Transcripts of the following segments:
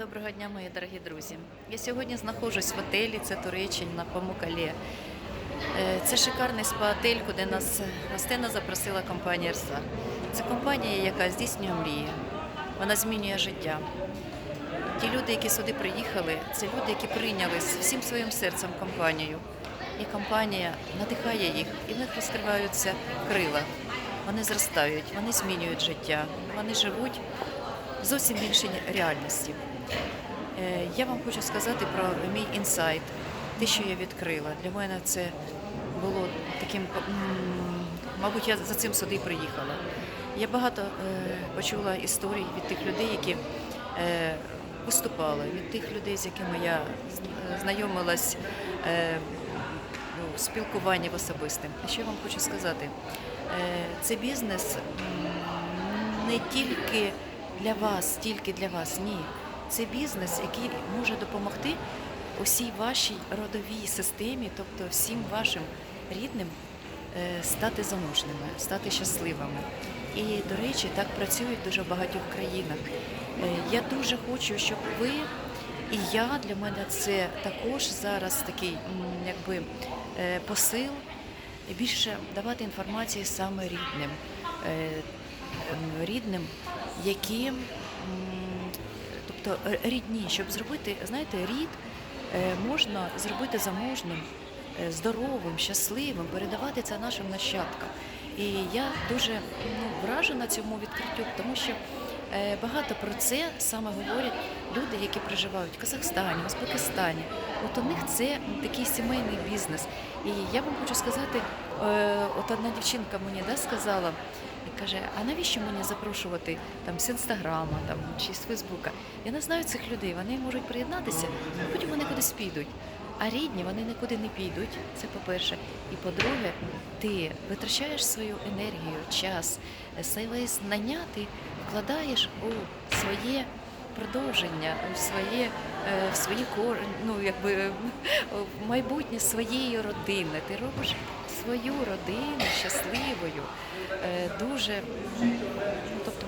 Доброго дня, мої дорогі друзі. Я сьогодні знаходжусь в готелі, це Туреччина на Памукалі. Е, Це шикарний спа-отель, куди нас гостина запросила компанія РСА. Це компанія, яка здійснює мрії. Вона змінює життя. Ті люди, які сюди приїхали, це люди, які прийняли з всім своїм серцем компанію. І компанія надихає їх, і в них розкриваються крила. Вони зростають, вони змінюють життя, вони живуть зовсім іншій реальності. Е, Я вам хочу сказати про мій інсайт, те, що я відкрила. Для мене це було таким, мабуть, я за цим сюди приїхала. Я багато е, почула історій від тих людей, які е, виступали, від тих людей, з якими я знайомилась ну, в спілкуванні в особистим. Що я вам хочу сказати? Це бізнес не тільки для вас, тільки для вас. Ні. Це бізнес, який може допомогти усій вашій родовій системі, тобто всім вашим рідним, е, стати заможними, стати щасливими. І, до речі, так працюють в дуже багатьох країнах. Е, Я дуже хочу, щоб ви і я для мене це також зараз такий якби е, посил більше давати інформації саме рідним, рідним, які м, тобто е, рідні, щоб зробити, знаєте, рід е, можна зробити заможним, е, здоровим, щасливим, передавати це нашим нащадкам. І я дуже ну, вражена цьому відкриттю, тому що багато про це саме говорять люди, які проживають в Казахстані, Узбекистані. От у них це такий сімейний бізнес. І я вам хочу сказати, е, от одна дівчинка мені да, сказала, каже, а навіщо мені запрошувати там з інстаграма там, чи з Фейсбука? Я не знаю цих людей, вони можуть приєднатися, потім вони кудись підуть. А рідні вони нікуди не підуть. Це по-перше. І по-друге, ти витрачаєш свою енергію, час, е, знання ти вкладаєш у своє продовження, у своє, е, в свої ну, якби, е, в майбутнє своєї родини. Ти робиш свою родину щасливою. Е, Дуже,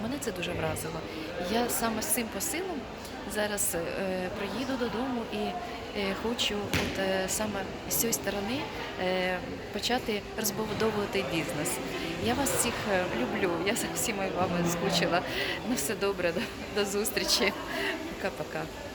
мене це дуже вразило. Я саме з цим посилом зараз е, приїду додому і е, хочу от, е, саме з цієї сторони почати розбудовувати бізнес. Я вас всіх люблю, я за всіма вами скучила. Ну все добре, до, до зустрічі. Пока-пока.